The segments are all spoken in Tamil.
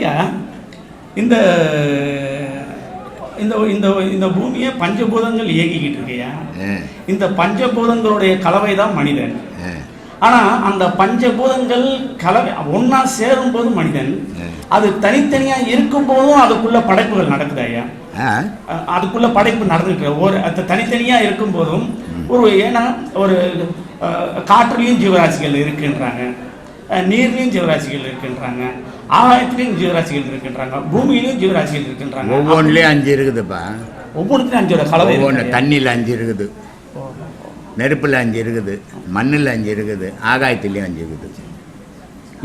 ஐயா இந்த இந்த இந்த இந்த பூமியை பஞ்சபூதங்கள் இயக்கிக்கிட்டு இருக்கையா இந்த பஞ்சபூதங்களுடைய கலவை தான் மனிதன். ஆனா அந்த பஞ்சபூதங்கள் கலவை ஒண்ணா சேரும்போது மனிதன் அது தனித்தனியா இருக்கும் போதும் அதுக்குள்ள படைப்புகள் நடக்குது ஐயா. அதுக்குள்ள படைப்பு நடந்துட்டு. ஒரு அது தனித்தனியா இருக்கும் போதும் ஒரு ஏன்னா ஒரு காற்றுலயும் ஜீவராசிகள் இருக்குன்றாங்க. நீர்லயும் ஜீவராசிகள் இருக்குன்றாங்க ஆகாயத்திலையும் ஜீவராசிகள் இருக்கின்றாங்க பூமியிலையும் ஜீவராசிகள் இருக்கின்றாங்க. ஒவ்வொன்றுலேயும் அஞ்சு இருக்குதுப்பா. ஒவ்வொன்றுக்கும் அஞ்சோட கலவை ஒவ்வொன்று. தண்ணியில் அஞ்சு இருக்குது. நெருப்பில் அஞ்சு இருக்குது. மண்ணில் அஞ்சு இருக்குது. ஆகாயத்துலேயும் அஞ்சு இருக்குது.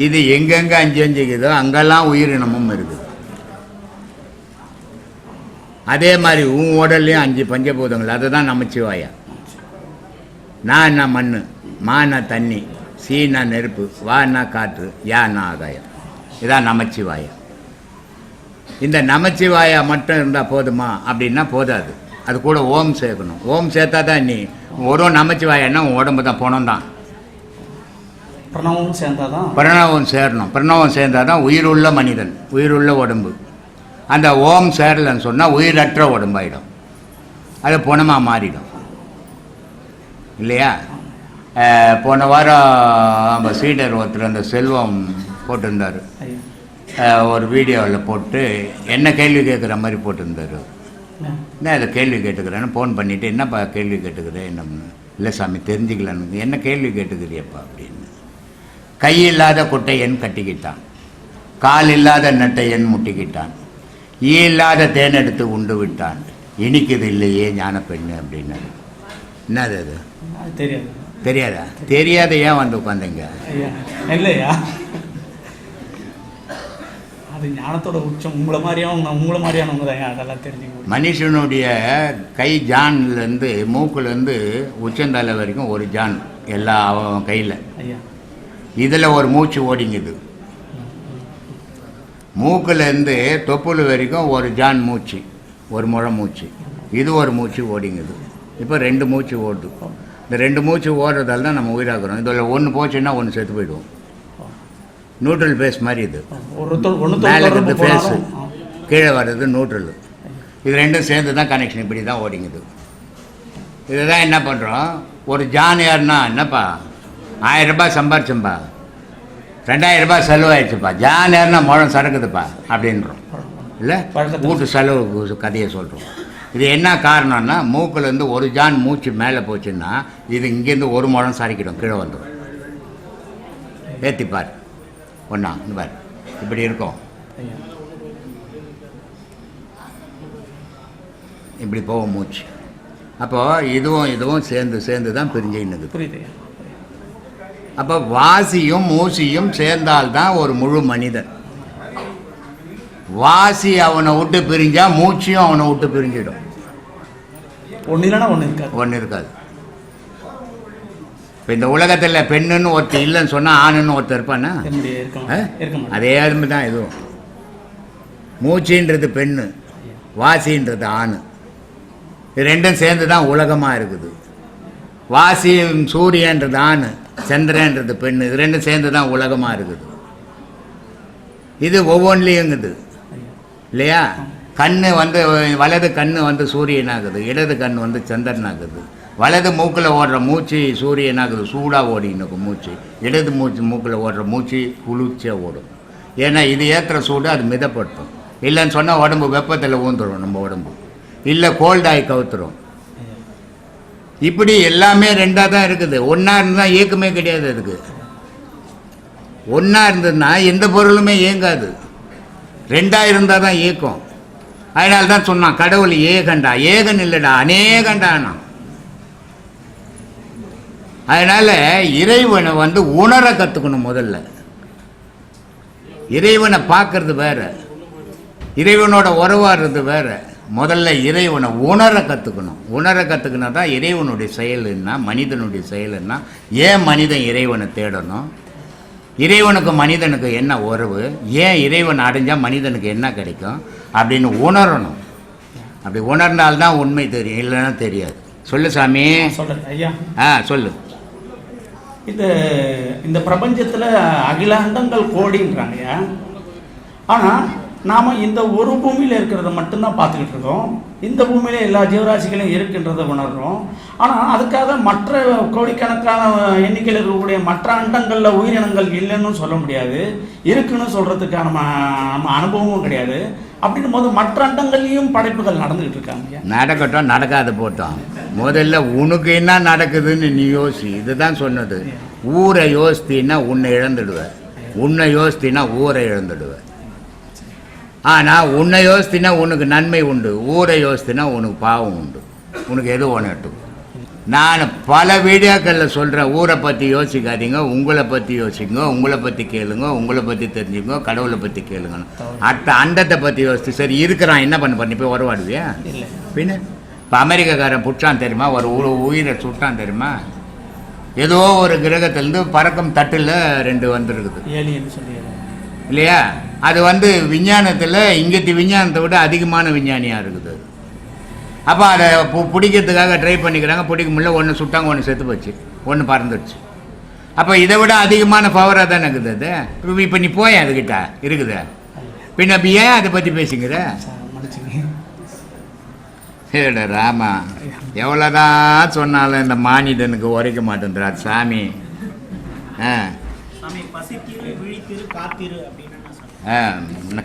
இது எங்கெங்கே அஞ்சு அஞ்சு இருக்குதோ அங்கெல்லாம் உயிரினமும் இருக்குது. அதே மாதிரி உன் உடல்லையும் அஞ்சு பஞ்சபூதங்கள். அதுதான் நமச்சிவாயா நான் என்ன மண் மானா தண்ணி? சீனா நெருப்பு வானா காற்று யானா ஆகாயம் இதான் நமச்சிவாயா இந்த நமச்சிவாயா மட்டும் இருந்தால் போதுமா? அப்படின்னா போதாது. அது கூட ஓம் சேர்க்கணும். ஓம் சேர்த்தா தான் நீ ஒரு நமச்சிவாயன்னா உன் உடம்பு தான் பணம் தான். பிரணவமும் சேர்ந்தாதான் பிரணவம் சேரணும். பிரணவம் சேர்ந்தால் தான் உயிருள்ள மனிதன் உயிருள்ள உடம்பு. அந்த ஓம் சேரலைன்னு சொன்னால் உயிரற்ற உடம்பாயிடும். அது பணமாக மாறிடும். இல்லையா? போன வாரம் நம்ம சீடர் ஒருத்தர் அந்த செல்வம் போட்டிருந்தார். ஒரு வீடியோவில் போட்டு என்ன கேள்வி கேட்குற மாதிரி போட்டிருந்தார். என்ன அதை கேள்வி கேட்டுக்கிறேன்னு ஃபோன் பண்ணிவிட்டு என்னப்பா கேள்வி கேட்டுக்கிறேன் என்ன இல்லை சாமி தெரிஞ்சுக்கலான்னு. என்ன கேள்வி கேட்டுக்கிறியப்பா? அப்படின்னு. கை இல்லாத குட்டையன் கட்டிக்கிட்டான். கால் இல்லாத நட்டையன் முட்டிக்கிட்டான். ஈ இல்லாத தேன் எடுத்து உண்டு விட்டான். இனிக்குது இல்லையே ஞான பெண்ணு அப்படின்னாரு. என்னது அது தெரியாது. தெரியாதா? தெரியாத ஏன் வந்து உட்காந்தீங்க இல்லையா? அது ஞானத்தோட உச்சம். உங்களை மாதிரியான உங்களை மாதிரியானவங்க தான் அதெல்லாம் தெரிஞ்சுக்க மனுஷனுடைய கை ஜான்லேருந்து மூக்குலேருந்து உச்சந்தலை வரைக்கும் ஒரு ஜான் எல்லா அவன் கையில். ஐயா. இதில் ஒரு மூச்சு ஓடிங்குது. மூக்குலேருந்து தொப்புள் வரைக்கும் ஒரு ஜான் மூச்சு ஒரு முழம் மூச்சு. இது ஒரு மூச்சு ஓடிங்குது. இப்போ ரெண்டு மூச்சு ஓடுது. இந்த ரெண்டு மூச்சு ஓடுறதால தான் நம்ம உயிராக்குறோம் இதில் ஒன்று போச்சுன்னா ஒன்று செத்து போயிடுவோம். நியூட்ரல் பேஸ் மாதிரி இது. மேலே போனாலும் கீழே வர்றது நியூட்ரல் இது ரெண்டும் சேர்ந்து தான் கனெக்ஷன் இப்படி தான் ஓடிங்குது. இதுதான் என்ன பண்ணுறோம் ஒரு ஜான் யாருன்னா என்னப்பா? ஆயிரம் ரூபாய் சம்பாரிச்சம்பா. ரெண்டாயிரம் ரூபாய் செலவாயிடுச்சுப்பா. ஜான் யாருன்னா முழம் சரக்குதுப்பா. அப்படின்றோம். இல்லை. வீட்டு செலவு கதையை சொல்கிறோம் இது என்ன காரணம்னா மூக்குலேருந்து ஒரு ஜான் மூச்சு மேலே போச்சுன்னா இது இங்கேருந்து ஒரு முழம் சரைக்கிடும் கீழே வந்துடும். ஏற்றி பார் ஒன்றா இந்த பார். இப்படி இருக்கும். இப்படி போகும் மூச்சு. அப்போ இதுவும் இதுவும் சேர்ந்து சேர்ந்து தான் பிரிஞ்சுக்கின்னு புரியுது. அப்போ வாசியும் மூசியும் சேர்ந்தால்தான் ஒரு முழு மனிதன். வாசி அவனை விட்டு பிரிஞ்சா மூச்சியும் அவனை விட்டு பிரிஞ்சிடும். ஒன்று இல்லைன்னா ஒன்று இருக்காது. ஒன்று இருக்காது. இப்போ இந்த உலகத்தில் பெண்ணுன்னு ஒருத்தர் இல்லைன்னு சொன்னால் ஆணுன்னு ஒருத்தர் இருப்பானா? அதே மாதிரி தான் இதுவும். மூச்சின்றது பெண்ணு வாசின்றது ஆண். இது ரெண்டும் சேர்ந்து தான் உலகமாக இருக்குது. வாசி சூரியன்றது ஆண் சந்திரன்றது பெண்ணு. இது ரெண்டும் சேர்ந்து தான் உலகமாக இருக்குது. இது ஒவ்வொன்றிலையுங்குது. இல்லையா? கண் வந்து வலது கண் வந்து சூரியனாகுது இடது கண் வந்து சந்திரனாகுது. வலது மூக்கில் ஓடுற மூச்சு சூரியனாகுது சூடாக ஓடினுக்கும் இருக்கும் மூச்சு. இடது மூச்சு மூக்கில் ஓடுற மூச்சு குளிர்ச்சியாக ஓடும். ஏன்னா இது ஏற்றுற சூடு அது மிதப்படுத்தும். இல்லைன்னு சொன்னால் உடம்பு வெப்பத்தில் ஊந்துடும் நம்ம உடம்பு. இல்லை கோல்டாகி கவுத்துரும். இப்படி எல்லாமே ரெண்டாக தான் இருக்குது. ஒன்றா இருந்தால் இயக்கமே கிடையாது அதுக்கு. ஒன்றா இருந்ததுன்னா எந்த பொருளுமே இயங்காது. ரெண்டாக இருந்தால் தான் இயக்கம். அதனால தான் சொன்னான் கடவுள் ஏகண்டா ஏகன் இல்லைடா அநேகண்டானா? அதனால இறைவனை வந்து உணர கற்றுக்கணும் முதல்ல. இறைவனை பார்க்கறது வேற. இறைவனோட உறவாடுறது வேற. முதல்ல இறைவனை உணர கற்றுக்கணும் உணர கற்றுக்கினா தான் இறைவனுடைய செயலுன்னா மனிதனுடைய செயலுன்னா ஏன் மனிதன் இறைவனை தேடணும்? இறைவனுக்கு மனிதனுக்கு என்ன உறவு? ஏன் இறைவன் அடைஞ்சால் மனிதனுக்கு என்ன கிடைக்கும்? அப்படின்னு உணரணும். அப்படி உணர்ந்தால்தான் உண்மை தெரியும் இல்லைன்னா தெரியாது. சொல்லு சாமி. சொல்றேன் ஐயா. ஆ சொல்லு. இந்த இந்த பிரபஞ்சத்தில் அகிலாண்டங்கள் கோடின்றாங்கய்யா. ஆனால் நாம் இந்த ஒரு பூமியில் இருக்கிறத மட்டும்தான் பார்த்துக்கிட்டு இருக்கோம். இந்த பூமியில் எல்லா ஜீவராசிகளும் இருக்கின்றதை உணர்கிறோம் ஆனால் அதுக்காக மற்ற கோடிக்கணக்கான எண்ணிக்கையில் இருக்கக்கூடிய மற்ற அண்டங்களில் உயிரினங்கள் இல்லைன்னு சொல்ல முடியாது. இருக்குன்னு சொல்கிறதுக்கான நம்ம நம்ம அனுபவமும் கிடையாது. அப்படின்னும் போது மற்ற அண்டங்கள்லேயும் படைப்புகள் நடந்துக்கிட்டு இருக்காங்க நடக்கட்டும் நடக்காது போட்டோம். முதல்ல உனக்கு என்ன நடக்குதுன்னு நீ யோசி. இதுதான் சொன்னது. ஊரை யோசித்தீன்னா உன்னை இழந்துடுவேன். உன்னை யோசித்தீன்னா ஊரை இழந்துடுவேன். ஆனால் உன்னை யோசித்தீன்னா உனக்கு நன்மை உண்டு ஊரை யோசித்தீன்னா உனக்கு பாவம் உண்டு. உனக்கு எது ஒன்றட்டும் நான் பல வீடியோக்களில் சொல்கிறேன் ஊரை பற்றி யோசிக்காதீங்க உங்களை பற்றி யோசிங்க உங்களை பற்றி கேளுங்க உங்களை பற்றி தெரிஞ்சுங்க கடவுளை பற்றி கேளுங்க. அடுத்த அண்டத்தை பற்றி யோசிச்சு சரி இருக்கிறான் என்ன பண்ண பண்ணி போய் உறவாடுவியா? இல்லை. பின்ன? இப்போ அமெரிக்காக்காரன் புடிச்சான் தெரியுமா? ஒரு உ- உயிரை சுட்டான் தெரியுமா? ஏதோ ஒரு கிரகத்திலேருந்து பறக்கும் தட்டில் ரெண்டு வந்திருக்குது. இல்லையா? அது வந்து விஞ்ஞானத்தில் இங்கத்தி விஞ்ஞானத்தை விட அதிகமான விஞ்ஞானியாக இருக்குது. அப்போ அதை பு பிடிக்கிறதுக்காக ட்ரை பண்ணிக்கிறாங்க. பிடிக்க முடியல ஒன்று சுட்டாங்க ஒன்று செத்து போச்சு. ஒன்று பறந்துடுச்சு. அப்போ இதை விட அதிகமான பவராக தானே இருக்குது அது? இப்போ நீ போய் அதுக்கிட்ட இருக்குது. பின்ன அப்போ ஏன் அதை பற்றி பேசிக்கிற? மன்னிச்சுங்க ராமா எவ்வளோதான் சொன்னாலும் இந்த மானிடனுக்கு உரைக்க மாட்டேன்றா சாமி. ஆ.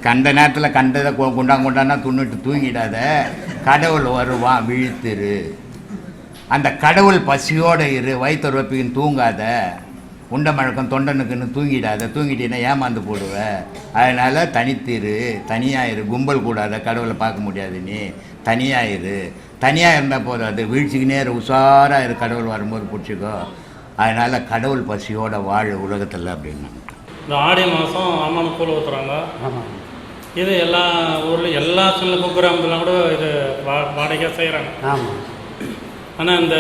கண்ட நேரத்தில் கண்டதை கொ- குண்டாங்க குண்டானா துண்ணிட்டு தூங்கிடாத. கடவுள் வருவான் விழித்திரு. அந்த கடவுள் பசியோடு இரு வயிற்று ரொப்பின்னு தூங்காத. உண்டை மழக்கம் தொண்டனுக்குன்னு தூங்கிடாத. தூங்கிட்டீங்கன்னா ஏமாந்து போடுவ. அதனால் தனித்திரு தனியாக கும்பல் கூடாத கடவுளை பார்க்க முடியாது நீ. தனியாக இரு. தனியாக இருந்தால் போதாது அது வீழ்ச்சிக்கு உஷாராக இரு. கடவுள் வரும்போது பிடிச்சிக்கோ. அதனால் கடவுள் பசியோட வாழ் உலகத்தில் அப்படின்னு. இந்த ஆடி மாதம் அம்மன் கூழ் ஊற்றுறாங்க ஆமாம் இது எல்லா ஊர்லேயும் எல்லா சின்ன குக்கிராமத்துலாம் கூட இது வா வாடகையாக செய்கிறாங்க ஆமாம் ஆனால் இந்த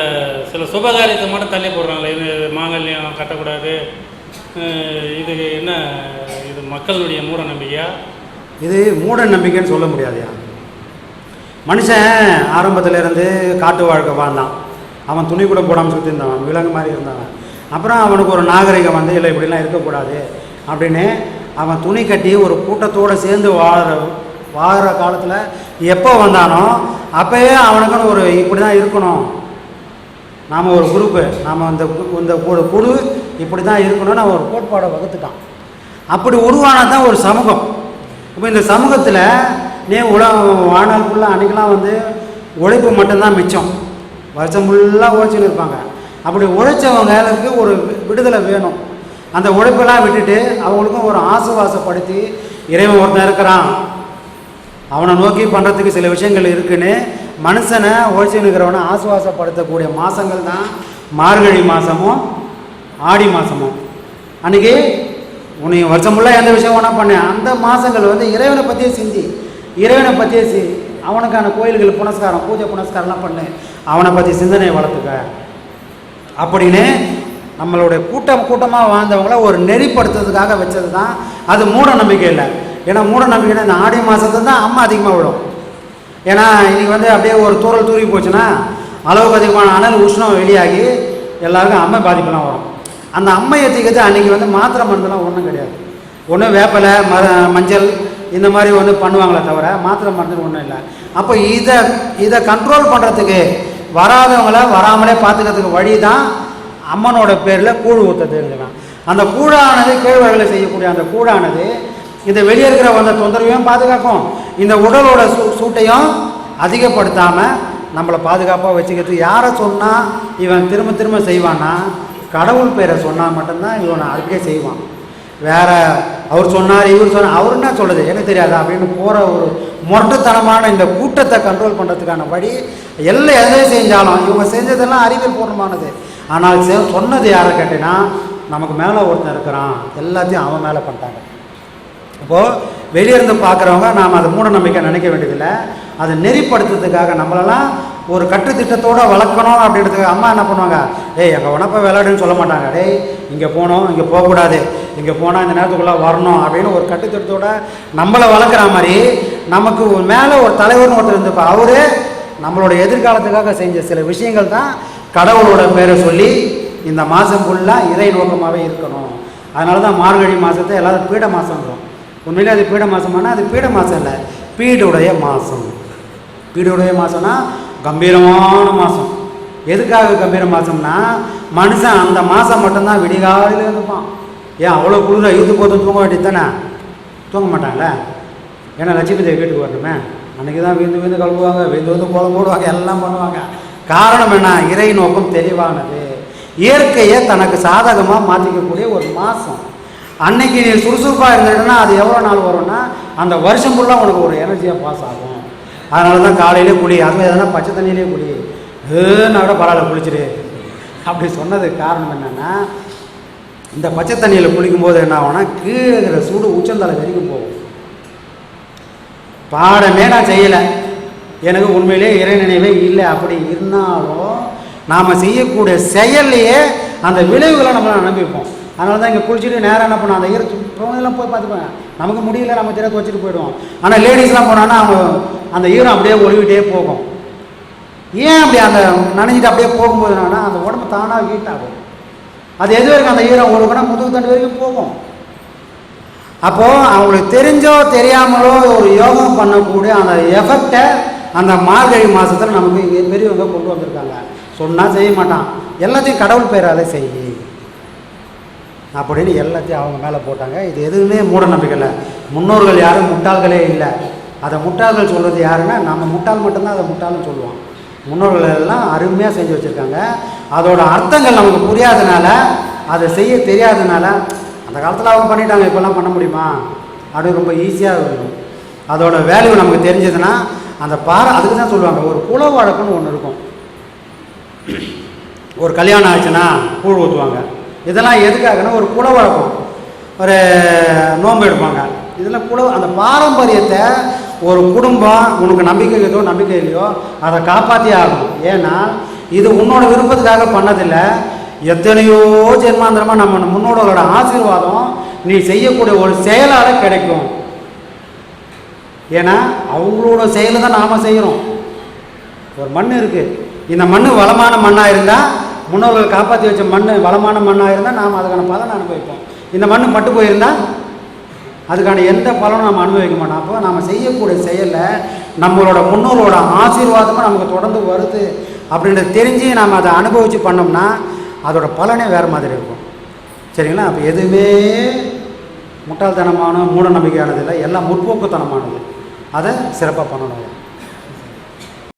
சில சுபகாரியத்தை மட்டும் தள்ளி போடுறாங்களே இது மாங்கல்யம் கட்டக்கூடாது. இது என்ன இது மக்களுடைய மூட நம்பிக்கையா? இது மூட நம்பிக்கைன்னு சொல்ல முடியாதுயா? மனுஷன் ஆரம்பத்துல இருந்து காட்டு வாழ்க்கை வாழ்ந்தான். அவன் துணி கூட போடாமல் சுற்றி இருந்தவன் விலங்கு மாதிரி இருந்தவன் அப்புறம் அவனுக்கு ஒரு நாகரிகம் வந்து இல்லை இப்படிலாம் இருக்கக்கூடாது. அப்படின்னு அவன் துணி கட்டி ஒரு கூட்டத்தோடு சேர்ந்து வாழ்கிற வாழ்கிற காலத்தில் எப்போ வந்தானோ அப்போயே அவனுக்குன்னு ஒரு இப்படி தான் இருக்கணும். நாம் ஒரு குரூப்பு நாம் இந்த இந்த ஒரு குழு இப்படி தான் இருக்கணும்னு அவன் ஒரு கோட்பாடை வகுத்துட்டான். அப்படி உருவானது தான் ஒரு சமூகம். இப்போ இந்த சமூகத்தில் நீ உலகம் வாழ்நாள் ஃபுல்லாக அன்றைக்கெலாம் வந்து உழைப்பு மட்டும்தான் மிச்சம். வருஷம் ஃபுல்லாக உழைச்சின்னு இருப்பாங்க. அப்படி உழைச்சவங்களுக்கு ஒரு விடுதலை வேணும். அந்த உழைப்பெல்லாம் விட்டுட்டு அவங்களுக்கும் ஒரு ஆசுவாசப்படுத்தி இறைவன் ஒருத்தன் இருக்கிறான். அவனை நோக்கி பண்ணுறதுக்கு சில விஷயங்கள் இருக்குன்னு மனுஷனை உழைச்சி நிற்கிறவனை ஆசுவாசப்படுத்தக்கூடிய மாதங்கள் தான் மார்கழி மாதமும் ஆடி மாதமும் அன்றைக்கி உன்னை வருஷம் ஃபுல்லாக எந்த விஷயம் வேணால் பண்ணேன் அந்த மாதங்கள் வந்து இறைவனை பற்றியே சிந்தி. இறைவனை பற்றியே சி அவனுக்கான கோயில்கள் புனஸ்காரம் பூஜை புனஸ்காரம்லாம் பண்ணு. அவனை பற்றி சிந்தனையை வளர்த்துக்க. அப்படின்னு நம்மளுடைய கூட்டம் கூட்டமாக வாழ்ந்தவங்கள ஒரு நெறிப்படுத்துறதுக்காக வச்சது தான் அது மூட நம்பிக்கை இல்லை ஏன்னா மூட நம்பிக்கைன்னா இந்த ஆடி மாதத்துல தான் அம்மா அதிகமாக விடும் ஏன்னா இன்றைக்கி வந்து அப்படியே ஒரு தூரல் தூரி போச்சுன்னா அளவுக்கு அதிகமான அனல் உஷ்ணம் வெளியாகி எல்லாருக்கும் அம்மை பாதிப்பெல்லாம் வரும். அந்த அம்மையை தீக்கிறது அன்றைக்கி வந்து மாத்திரை மருந்துலாம் ஒன்றும் கிடையாது. ஒன்று வேப்பிலை மர மஞ்சள் இந்த மாதிரி வந்து பண்ணுவாங்களே தவிர மாத்திரை மருந்து ஒன்றும் இல்லை. அப்போ இதை இதை கண்ட்ரோல் பண்ணுறதுக்கு வராதவங்கள வராமலே பார்த்துக்கிறதுக்கு வழி தான் அம்மனோட பேரில் கூழ் ஊற்றுறதுங்கிறான் அந்த கூழானது கேழ்வரகளை செய்யக்கூடிய அந்த கூழானது இந்த வெளியே இருக்கிற வந்த தொந்தரவையும் பாதுகாக்கும். இந்த உடலோட சூ சூட்டையும் அதிகப்படுத்தாமல் நம்மளை பாதுகாப்பாக வச்சுக்கிறது. யாரை சொன்னால் இவன் திரும்ப திரும்ப செய்வான்னா கடவுள் பேரை சொன்னால் மட்டும்தான் இவனை அதுக்கே செய்வான். வேற அவர் சொன்னார் இவர் சொன்னார் அவர் என்ன சொல்லுது? எனக்கு தெரியாது? அப்படின்னு போகிற ஒரு முரட்டுத்தனமான இந்த கூட்டத்தை கண்ட்ரோல் பண்ணுறதுக்கான வழி எல்லாம் எதை செஞ்சாலும் இவங்க செஞ்சதெல்லாம் அறிவியல் பூர்ணமானது ஆனால் சொன்னது யாரை கேட்டீங்கன்னா நமக்கு மேலே ஒருத்தன் இருக்கிறான். எல்லாத்தையும் அவன் மேலே பண்ணிட்டாங்க. இப்போது வெளியிருந்து பார்க்குறவங்க நாம் அதை மூட நம்பிக்கை நினைக்க வேண்டியதில்லை. அதை நெறிப்படுத்துறதுக்காக நம்மளெல்லாம் ஒரு கட்டுத்திட்டத்தோடு வளர்க்கணும் அப்படின்றதுக்கு அம்மா என்ன பண்ணுவாங்க? ஏய் எங்கள் உனப்ப விளையாடுன்னு சொல்ல மாட்டாங்க. டேய் இங்கே போகணும் இங்கே போகக்கூடாது இங்கே போனால் இந்த நேரத்துக்குள்ளே வரணும் அப்படின்னு ஒரு கட்டுத்திட்டத்தோட நம்மளை வளர்க்குற மாதிரி நமக்கு மேலே ஒரு தலைவர்னு ஒருத்தர் இருந்தப்போ அவரே நம்மளோட எதிர்காலத்துக்காக செஞ்ச சில விஷயங்கள் தான் கடவுளோட பேரை சொல்லி இந்த மாதம் ஃபுல்லாக இறை நோக்கமாகவே இருக்கணும். அதனால தான் மார்கழி மாதத்தை எல்லாரும் பீட மாதம்ன்றோம் உண்மையிலே அது பீட மாதமானா அது பீட மாதம் இல்லை பீடுடைய மாதம் பீடுடைய மாதம்னா கம்பீரமான மாதம் எதுக்காக கம்பீர மாதம்னா மனுஷன் அந்த மாதம் மட்டும்தான் விடிகாலையில் இருப்பான். ஏன் அவ்வளோ குளிராக இழுத்து போட்டு தூங்க வேண்டியது தானே? தூங்க மாட்டாங்களே ஏன்னா லட்சுமி தேவி வீட்டுக்கு வரணுமே. அன்றைக்கி தான் விந்து விந்து கழுவுவாங்க விந்து வந்து கோலம் போடுவாங்க எல்லாம் பண்ணுவாங்க. காரணம் என்ன? இறை நோக்கம் தெளிவானது. இயற்கையை தனக்கு சாதகமாக மாற்றிக்கக்கூடிய ஒரு மாதம் அன்னைக்கு நீ சுறுசுறுப்பாக இருந்துட்டனா அது எவ்வளோ நாள் வரும்னா அந்த வருஷம் ஃபுல்லாக உனக்கு ஒரு எனர்ஜியாக பாஸ் ஆகும். அதனால தான் காலையிலே குளி அதுவும் எதனா பச்சை தண்ணியிலே குளி ஏன்னா கூட பரவாயில்ல குளிச்சிடு. அப்படி சொன்னதுக்கு காரணம் என்னென்னா இந்த பச்சை தண்ணியில் குளிக்கும்போது என்ன ஆகும்னா கீழே இருக்கிற சூடு உச்சந்தலை வரைக்கும் போகும். பாடமே நான் செய்யலை. எனக்கு உண்மையிலே இறை நினைவே இல்லை. அப்படி இருந்தாலும் நாம் செய்யக்கூடிய செயல்லையே அந்த விளைவுகளை நம்மளை நம்பிப்போம் அதனால தான் இங்கே குளிச்சுட்டு நேரம் என்ன பண்ணுவோம்? அந்த ஈரத்து போனதெல்லாம் போய் பார்த்துப்பாங்க நமக்கு முடியல நம்ம தெரியாது வச்சுட்டு போயிடுவோம். ஆனால் லேடிஸ்லாம் போனோன்னா அவங்க அந்த ஈரம் அப்படியே ஒழுவிட்டே போகும். ஏன் அப்படி அந்த நனைஞ்சிட்டு அப்படியே போகும்போது என்னன்னா அந்த உடம்பு தானாக ஹீட் ஆகும். அது எது வரைக்கும் அந்த ஈரம் ஒழுகுனா முதுகு தண்டு வரைக்கும் போகும். அப்போது அவங்களுக்கு தெரிஞ்சோ தெரியாமலோ ஒரு யோகம் பண்ணக்கூடிய அந்த எஃபெக்டை அந்த மார்கழி மாதத்தில் நமக்கு இங்கே பெரியவங்க கொண்டு வந்திருக்காங்க. சொன்னால் செய்ய மாட்டான். எல்லாத்தையும் கடவுள் பெயராலே செய் அப்படின்னு எல்லாத்தையும் அவங்க மேலே போட்டாங்க. இது எதுவுமே மூட நம்பிக்கை இல்லை. முன்னோர்கள் யாரும் முட்டாள்களே இல்லை. அதை முட்டாள்கள் சொல்கிறது யாருன்னா நம்ம முட்டாள் மட்டும்தான் அதை முட்டாள்னு சொல்லுவோம் முன்னோர்கள் எல்லாம் அருமையாக செஞ்சு வச்சுருக்காங்க. அதோட அர்த்தங்கள் நமக்கு புரியாதனால அதை செய்ய தெரியாதனால அந்த காலத்தில் அவங்க பண்ணிட்டாங்க இப்போல்லாம் பண்ண முடியுமா? அப்படின்னு ரொம்ப ஈஸியாக இருக்கும். அதோட வேல்யூ நமக்கு தெரிஞ்சதுன்னா அந்த பாறை அதுக்கு தான் சொல்லுவாங்க. ஒரு குல வழக்குன்னு ஒன்று இருக்கும். ஒரு கல்யாணம் ஆச்சுன்னா கூழ் ஊற்றுவாங்க இதெல்லாம் எதுக்காகன்னா ஒரு குல வழக்கம் ஒரு நோன்பு எடுப்பாங்க. இதெல்லாம் குல அந்த பாரம்பரியத்தை ஒரு குடும்பம் உனக்கு நம்பிக்கை இருக்கோ நம்பிக்கை இல்லையோ அதை காப்பாற்றியே ஆகணும். ஏன்னா இது உன்னோட விருப்பத்துக்காக பண்ணதில்லை. எத்தனையோ ஜென்மாந்திரமாக நம்ம முன்னோர்களோட ஆசீர்வாதம் நீ செய்யக்கூடிய ஒரு செயலால் கிடைக்கும். ஏன்னா அவங்களோட செயலை தான் நாம் செய்கிறோம் ஒரு மண் இருக்குது இந்த மண் வளமான மண்ணாக இருந்தால் முன்னோர்கள் காப்பாற்றி வச்ச மண் வளமான மண்ணாக இருந்தால் நாம் அதுக்கான பலனை அனுபவிப்போம். இந்த மண் பட்டு போயிருந்தால் அதுக்கான எந்த பலனும் நம்ம அனுபவிக்க மாட்டோம். அப்போ நம்ம செய்யக்கூடிய செயலை நம்மளோட முன்னோரோட ஆசீர்வாதமும் நமக்கு தொடர்ந்து வருது. அப்படின்றத தெரிஞ்சு நாம் அதை அனுபவித்து பண்ணோம்னா அதோட பலனே வேறு மாதிரி இருக்கும். சரிங்களா? அப்போ எதுவுமே முட்டாள்தனமான மூட நம்பிக்கையானது இல்லை. எல்லாம் முற்போக்குத்தனமானது. அதை சிறப்பாக பண்ணணும்.